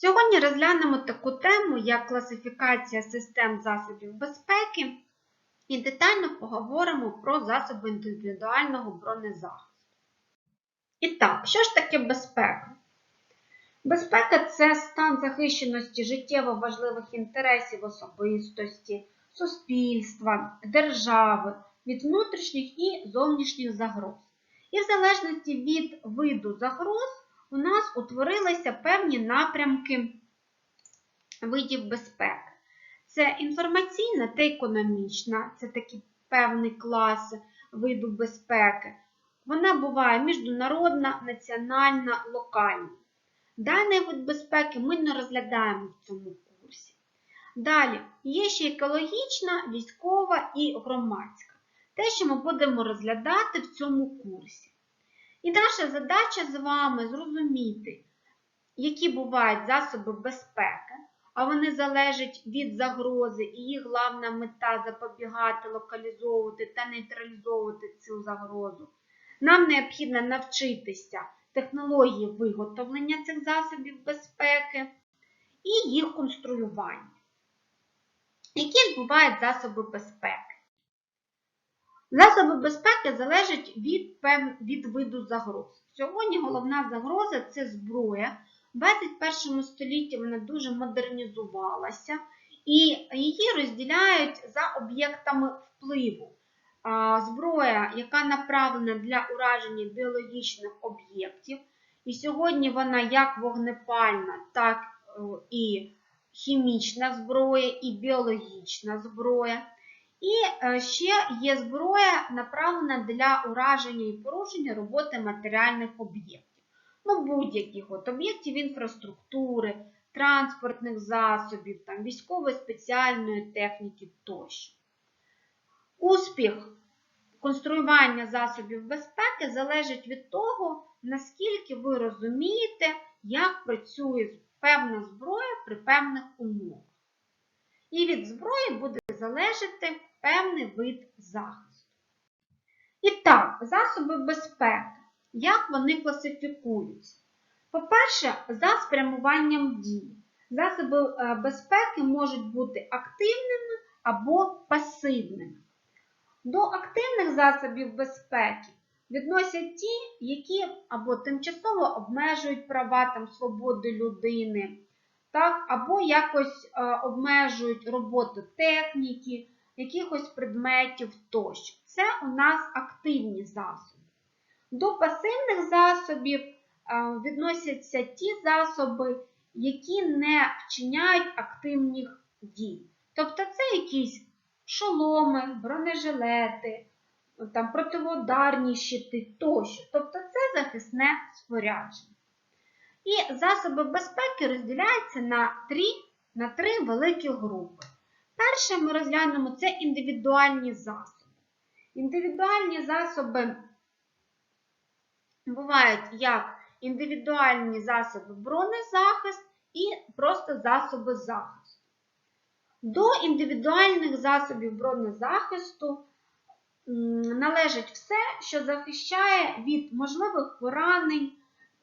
Сьогодні розглянемо таку тему, як класифікація систем засобів безпеки, і детально поговоримо про засоби індивідуального бронезахисту. І так, що ж таке безпека? Безпека це стан захищеності життєво важливих інтересів особистості, суспільства, держави від внутрішніх і зовнішніх загроз. І в залежності від виду загроз у нас утворилися певні напрямки видів безпеки. Це інформаційна та економічна, це такий певний клас виду безпеки. Вона буває міжнародна, національна, локальна. Даний вид безпеки ми не розглядаємо в цьому курсі. Далі є ще екологічна, військова і громадська. Те, що ми будемо розглядати в цьому курсі. І наша задача з вами зрозуміти, які бувають засоби безпеки, а вони залежать від загрози, і їх головна мета запобігати, локалізовувати та нейтралізовувати цю загрозу. Нам необхідно навчитися технології виготовлення цих засобів безпеки і їх конструювання. Які бувають засоби безпеки? Засоби безпеки залежать від, від виду загроз. Сьогодні головна загроза це зброя. В 21 столітті вона дуже модернізувалася і її розділяють за об'єктами впливу. Зброя, яка направлена для ураження біологічних об'єктів. І сьогодні вона як вогнепальна, так і хімічна зброя, і біологічна зброя. І ще є зброя, направлена для ураження і порушення роботи матеріальних об'єктів. Ну, будь-яких от об'єктів інфраструктури, транспортних засобів, там, військової спеціальної техніки тощо. Успіх конструювання засобів безпеки залежить від того, наскільки ви розумієте, як працює певна зброя при певних умовах. І від зброї буде залежати певний вид захисту. І так, засоби безпеки. Як вони класифікуються? По-перше, за спрямуванням дії. Засоби безпеки можуть бути активними або пасивними. До активних засобів безпеки відносять ті, які або тимчасово обмежують права там, свободи людини, так, або якось е, обмежують роботу техніки, якихось предметів тощо. Це у нас активні засоби. До пасивних засобів е, відносяться ті засоби, які не вчиняють активних дій. Тобто це якісь шоломи, бронежилети, там, противоударні щити тощо. Тобто це захисне спорядження. І засоби безпеки розділяються на три, на три великі групи. Перше ми розглянемо це індивідуальні засоби. Індивідуальні засоби бувають як індивідуальні засоби бронезахист і просто засоби захисту. До індивідуальних засобів бронезахисту належить все, що захищає від можливих поранень,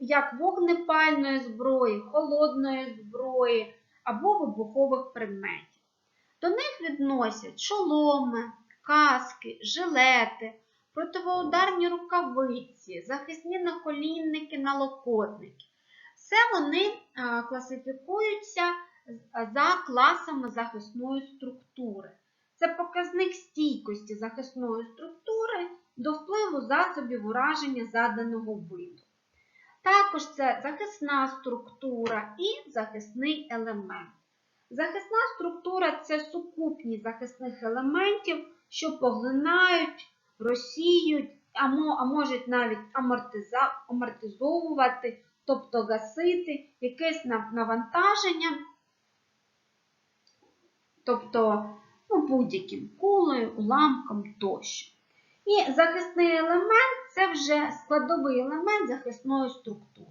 як вогнепальної зброї, холодної зброї або вибухових предметів. До них відносять шоломи, каски, жилети, противоударні рукавиці, захисні наколінники, налокотники. Все вони класифікуються за класами захисної структури. Це показник стійкості захисної структури до впливу засобів ураження заданого виду. Також це захисна структура і захисний елемент. Захисна структура це сукупність захисних елементів, що поглинають, розсіють, а можуть навіть амортизовувати, тобто гасити якесь навантаження, тобто ну, будь-яким кулею, уламком тощо. І захисний елемент це вже складовий елемент захисної структури.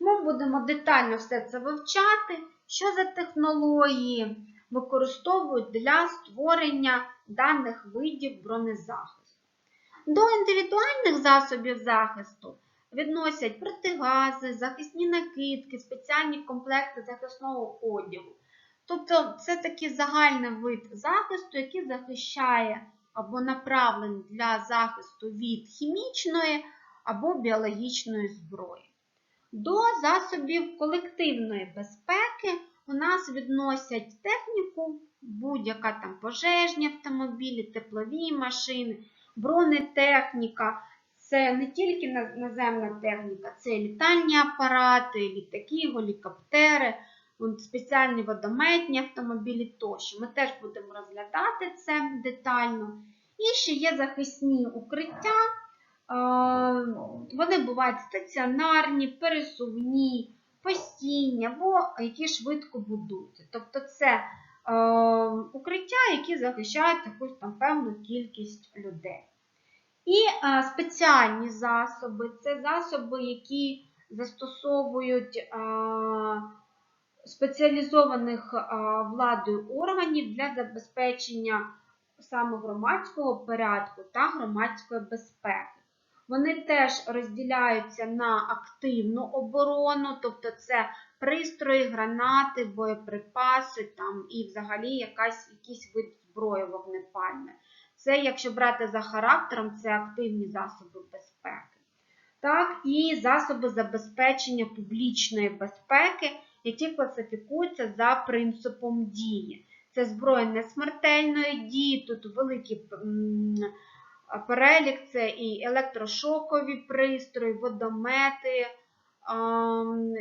Ми будемо детально все це вивчати, що за технології використовують для створення даних видів бронезахисту. До індивідуальних засобів захисту відносять протигази, захисні накидки, спеціальні комплекти захисного одягу. Тобто це такий загальний вид захисту, який захищає або направлений для захисту від хімічної або біологічної зброї. До засобів колективної безпеки у нас відносять техніку, будь-яка там пожежні автомобілі, теплові машини, бронетехніка. Це не тільки наземна техніка, це літальні апарати, літаки, гелікоптери, спеціальні водометні автомобілі тощо. Ми теж будемо розглядати це детально. І ще є захисні укриття. Е, Вони бувають стаціонарні, пересувні, постійні або які швидко будуються. Тобто це е, укриття, які захищають якусь там певну кількість людей. І е, спеціальні засоби це засоби, які застосовують спеціалізованих владою органів для забезпечення саме громадського порядку та громадської безпеки. Вони теж розділяються на активну оборону, тобто це пристрої, гранати, боєприпаси там, і взагалі якась, якийсь вид зброї вогнепальної. Це, якщо брати за характером, це активні засоби безпеки. Так, і засоби забезпечення публічної безпеки, які класифікуються за принципом дії. Це зброя несмертельної дії, тут великий перелік, це і електрошокові пристрої, водомети,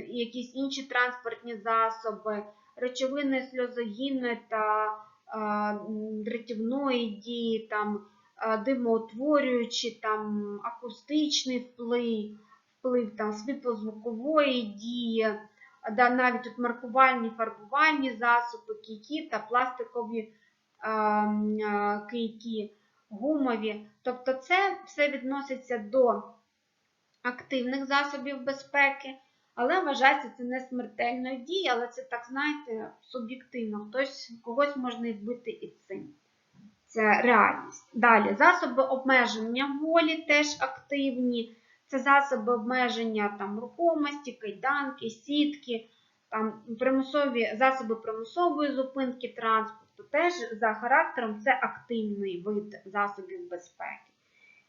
якісь інші транспортні засоби, речовини сльозогінної та а, дратівної дії, димоутворюючі, акустичний вплив, вплив світлозвукової дії, да, навіть тут маркувальні фарбувальні засоби, кійки та пластикові а, м, кийки, гумові. Тобто це все відноситься до активних засобів безпеки, але вважається це не смертельною дією, але це так, знаєте, суб'єктивно. Хтось когось можна і вбити і цим. Це реальність. Далі, засоби обмеження волі теж активні. Це засоби обмеження там, рухомості, кайданки, сітки, там, примусові, засоби примусової зупинки транспорту. Теж за характером це активний вид засобів безпеки.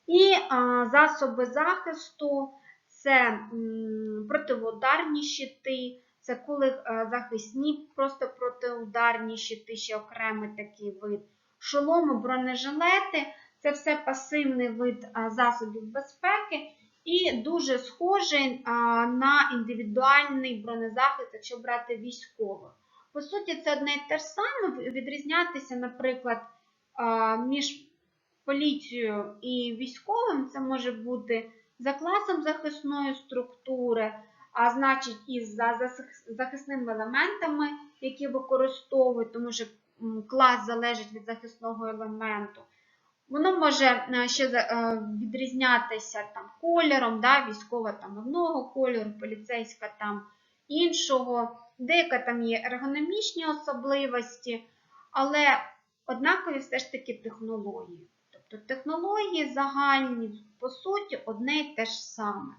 І а, засоби захисту це м, протиударні щити, це коли е, захисні, просто протиударні щити, ще окремий такий вид. Шоломи, бронежилети це все пасивний вид засобів безпеки і дуже схожий на індивідуальний бронезахист, якщо брати військових. По суті, це одне і те ж саме, відрізнятися, наприклад, між поліцією і військовим це може бути за класом захисної структури, а значить, і за захисними елементами, які використовують, тому що клас залежить від захисного елементу. Воно може е, ще е, відрізнятися там кольором, да, військова там одного кольору, поліцейська там іншого, деяка там є ергономічні особливості, але однакові все ж таки технології. Тобто технології загальні, по суті, одне і те ж саме.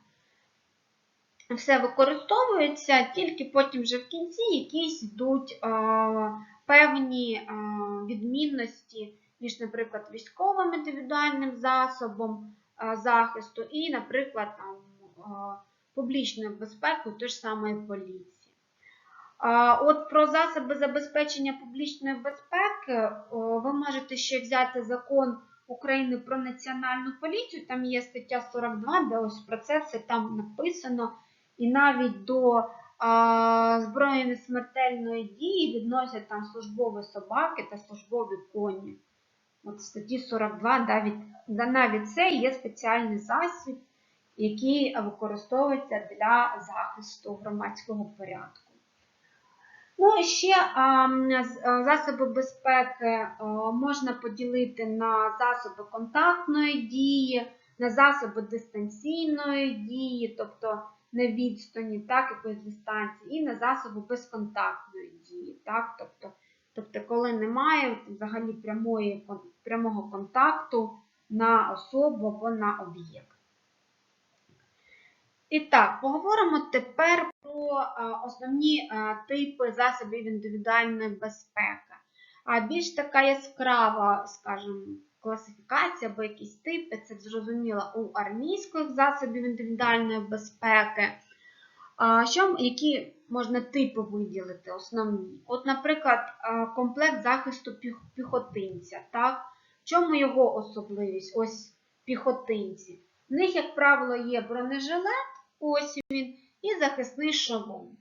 Все використовується, тільки потім вже в кінці якісь йдуть е, певні е, відмінності між, наприклад, військовим індивідуальним засобом е, захисту і, наприклад, там, е, публічною безпекою тої ж самої поліції. От про засоби забезпечення публічної безпеки ви можете ще взяти закон України про національну поліцію. Там є стаття 42, де ось про це все там написано. І навіть до а, зброї несмертельної дії відносять там службові собаки та службові коні. От статті 42 навіть, навіть це є спеціальний засіб, який використовується для захисту громадського порядку. Ну, і ще а, засоби безпеки а, можна поділити на засоби контактної дії, на засоби дистанційної дії, тобто на відстані, так, якоїсь дистанції, і на засоби безконтактної дії, так, тобто, тобто коли немає взагалі прямої, прямого контакту на особу або на об'єкт. І так, поговоримо тепер про е, основні е, типи засобів індивідуальної безпеки. А більш така яскрава, скажімо, класифікація або якісь типи, це зрозуміло у армійських засобів індивідуальної безпеки. Що, які можна типи виділити основні? От, наприклад, комплект захисту піхотинця. Так? В чому його особливість? Ось піхотинці. В них, як правило, є бронежилет, ось він, і захисний шолом.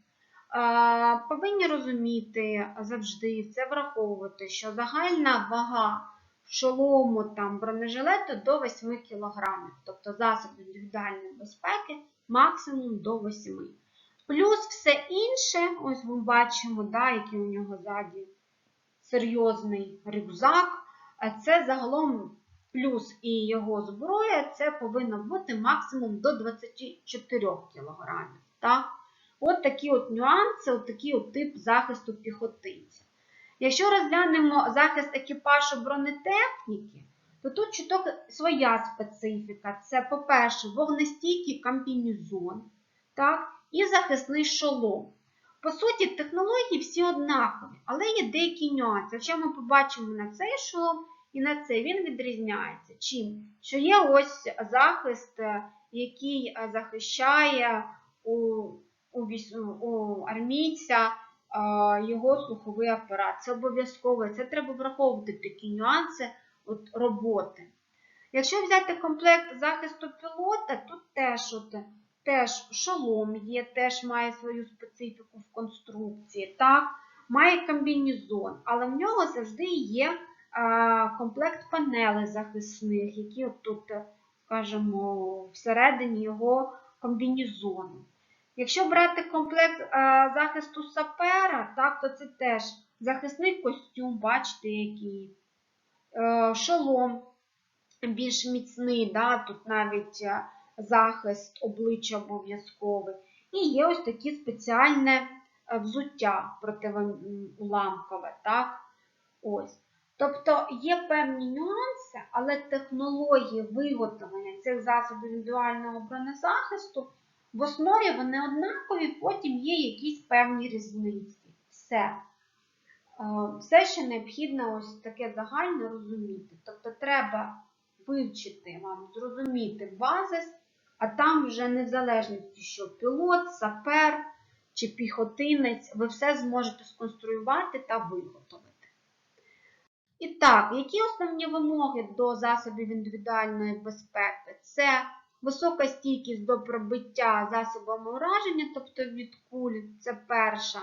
Повинні розуміти завжди це враховувати, що загальна вага шолому там бронежилету до 8 кг, тобто засоби індивідуальної безпеки максимум до 8 Плюс все інше, ось ми бачимо, да, який у нього ззаді серйозний рюкзак. Це загалом плюс і його зброя, це повинно бути максимум до 24 кг. Так? От такі от нюанси, от такий от тип захисту піхотинця. Якщо розглянемо захист екіпажу бронетехніки, то тут чуток своя специфіка. Це, по-перше, вогнестійкий комбінезон, так, і захисний шолом. По суті, технології всі однакові, але є деякі нюанси. Якщо ми побачимо на цей шолом і на цей, він відрізняється. Чим? Що є ось захист, е, який е, захищає у, у, у армійця е, його слуховий апарат. Це обов'язково, це треба враховувати такі нюанси от, роботи. Якщо взяти комплект захисту пілота, тут теж, от, теж шолом є, теж має свою специфіку в конструкції, так? має комбінезон, але в нього завжди є комплект панелей захисних, які тут, скажімо, всередині його комбінезону. Якщо брати комплект захисту сапера, так, то це теж захисний костюм, бачите, який, е, шолом більш міцний, да, тут навіть е, захист обличчя обов'язковий. І є ось такі спеціальне е, взуття протиуламкове. Так? Ось. Тобто є певні нюанси, але технології виготовлення цих засобів індивідуального бронезахисту в основі вони однакові, потім є якісь певні різниці. Все. Е, Все, що необхідно ось таке загальне розуміти. Тобто треба вивчити вам, зрозуміти базис, а там вже не в залежності, що пілот, сапер чи піхотинець, ви все зможете сконструювати та виготовити. І так, які основні вимоги до засобів індивідуальної безпеки? Це висока стійкість до пробиття засобами ураження, тобто від куль, це перша.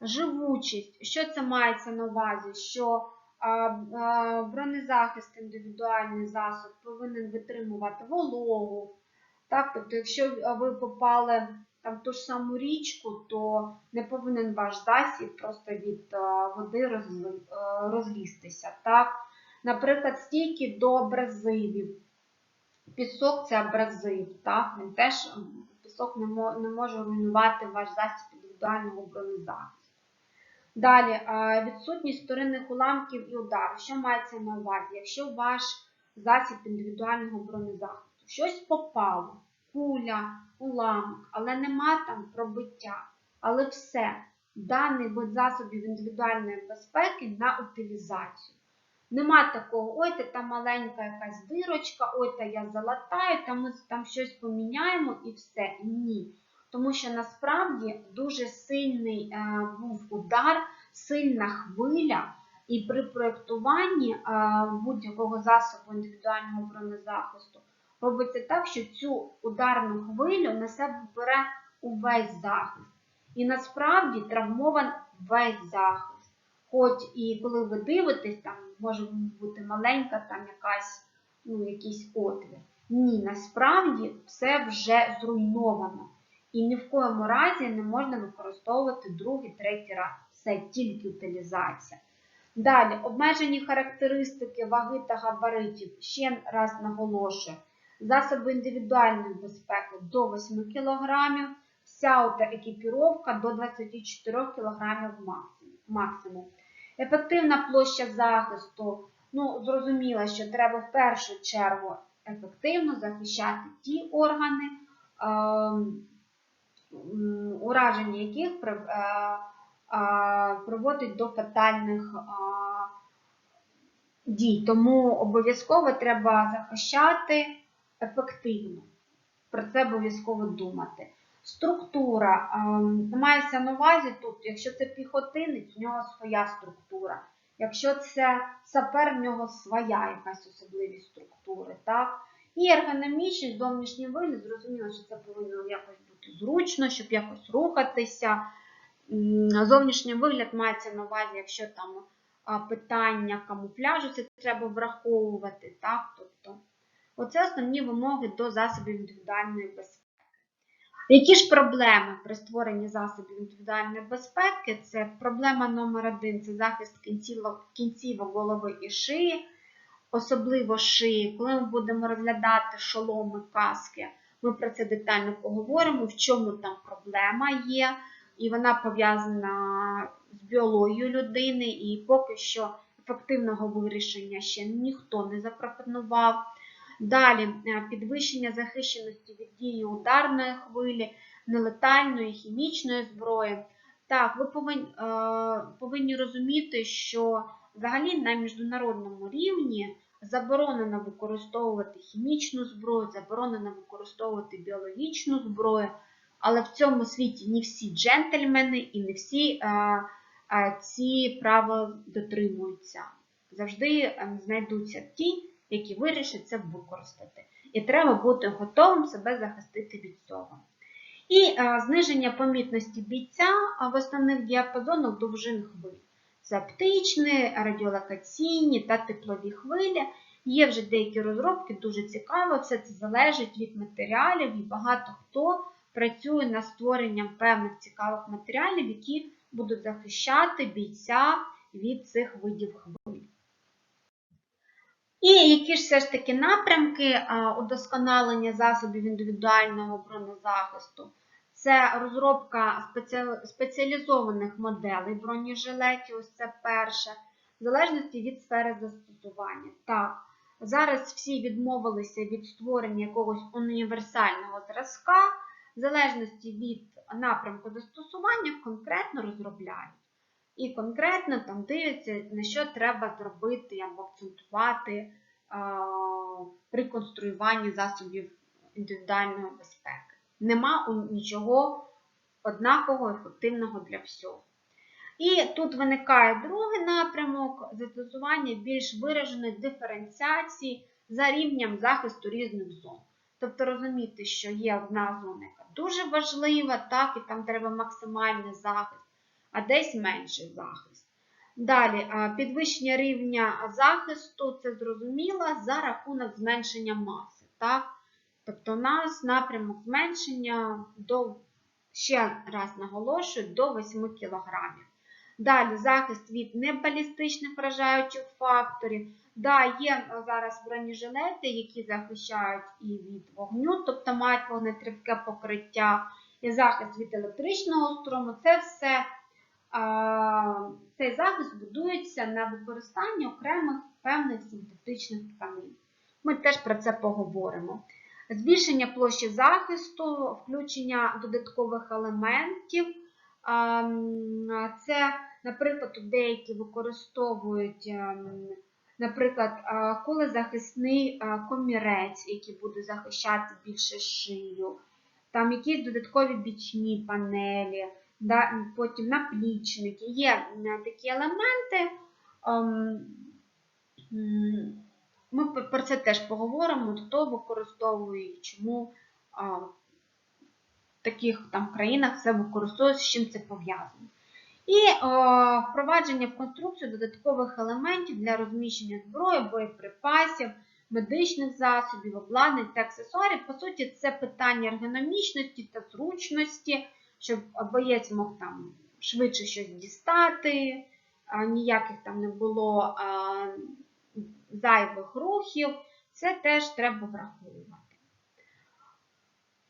Живучість. Що це мається на увазі? Що бронезахист, індивідуальний засоб повинен витримувати вологу. Так? Тобто, якщо ви попали там, в ту ж саму річку, то не повинен ваш засіб просто від води розли, а, розлізтися. Так? Наприклад, стійкі до абразивів. Пісок це абразив, так? Він теж пісок не, може руйнувати ваш засіб індивідуального бронезахисту. Далі, е, відсутність вторинних уламків і ударів. Що мається на увазі? Якщо ваш засіб індивідуального бронезахисту щось попало, куля, уламок, але нема там пробиття, але все, даний вид засобів індивідуальної безпеки на утилізацію. Нема такого, ой, та там маленька якась дирочка, ой, та я залатаю, та ми там щось поміняємо і все. Ні. Тому що насправді дуже сильний е, був удар, сильна хвиля, і при проєктуванні е, будь-якого засобу індивідуального бронезахисту робиться так, що цю ударну хвилю на себе бере увесь захист. І насправді травмован весь захист. Хоч і коли ви дивитесь, там може бути маленька там якась, ну, якийсь отвір. Ні, насправді все вже зруйновано. І ні в коєму разі не можна використовувати другий, третій раз. Це тільки утилізація. Далі, обмежені характеристики ваги та габаритів. Ще раз наголошую. Засоби індивідуальної безпеки до 8 кг, вся ота екіпіровка до 24 кг максимум. Ефективна площа захисту. Ну, зрозуміло, що треба в першу чергу ефективно захищати ті органи, м, ураження яких е, е, приводить до фатальних е, дій. Тому обов'язково треба захищати ефективно. Про це обов'язково думати. Структура. ем, Мається на увазі тут, якщо це піхотинець, в нього своя структура. Якщо це сапер, в нього своя якась особливість структури. Так? І ергономічність, зовнішній вигляд, зрозуміло, що це повинно якось бути зручно, щоб якось рухатися. Зовнішній вигляд мається на увазі, якщо там питання камуфляжу, це треба враховувати. Так? Тобто, оце основні вимоги до засобів індивідуальної безпеки. Які ж проблеми при створенні засобів індивідуальної безпеки? Це проблема номер один це захист кінцівок, голови і шиї, особливо шиї. Коли ми будемо розглядати шоломи, каски, ми про це детально поговоримо, в чому там проблема є, і вона пов'язана з біологією людини, і поки що ефективного вирішення ще ніхто не запропонував. Далі е, підвищення захищеності від дії ударної хвилі, нелетальної, хімічної зброї. Так, ви повинні, е, повинні розуміти, що взагалі на міжнародному рівні заборонено використовувати хімічну зброю, заборонено використовувати біологічну зброю, але в цьому світі не всі джентльмени і не всі е, е, ці правила дотримуються. Завжди знайдуться ті, які вирішать це використати. І треба бути готовим себе захистити від цього. І е, зниження помітності бійця а, в основних діапазонах довжин хвиль. Це оптичні, радіолокаційні та теплові хвилі. Є вже деякі розробки, дуже цікаво, все це залежить від матеріалів, і багато хто працює над створенням певних цікавих матеріалів, які будуть захищати бійця від цих видів хвиль. І які ж все ж таки напрямки удосконалення засобів індивідуального бронезахисту? Це розробка спеціалізованих моделей бронежилетів, ось це перше, в залежності від сфери застосування. Так, зараз всі відмовилися від створення якогось універсального зразка, в залежності від напрямку застосування конкретно розробляють. І конкретно там дивляться, на що треба зробити або акцентувати а, при конструюванні засобів індивідуальної безпеки. Нема нічого однакового ефективного для всього. І тут виникає другий напрямок застосування більш вираженої диференціації за рівнем захисту різних зон. Тобто розуміти, що є одна зона, яка дуже важлива, так, і там треба максимальний захист, а десь менший захист. Далі, підвищення рівня захисту, це зрозуміло, за рахунок зменшення маси. Так? Тобто у нас напрямок зменшення до, ще раз наголошую, до 8 кг. Далі захист від небалістичних вражаючих факторів. Да, є зараз бронежилети, які захищають і від вогню, тобто мають вогнетривке покриття, і захист від електричного струму. Це все, цей захист будується на використанні окремих певних синтетичних тканин. Ми теж про це поговоримо. Збільшення площі захисту, включення додаткових елементів. Це, наприклад, деякі використовують, наприклад, а, кулезахисний а, комірець, який буде захищати більше шию, там якісь додаткові бічні панелі, потім наплічники. Є такі елементи. ем, Ми про це теж поговоримо, хто використовує і чому в таких там країнах це використовується, з чим це пов'язано. І е, впровадження в конструкцію додаткових елементів для розміщення зброї, боєприпасів, медичних засобів, обладнань та аксесуарів. По суті, це питання ергономічності та зручності, щоб боєць мог там швидше щось дістати, ніяких там не було зайвих рухів. Це теж треба враховувати.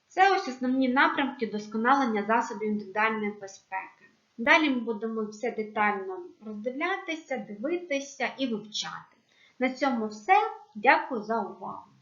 Це ось основні напрямки досконалення засобів індивідуальної безпеки. Далі ми будемо все детально роздивлятися, дивитися і вивчати. На цьому все. Дякую за увагу!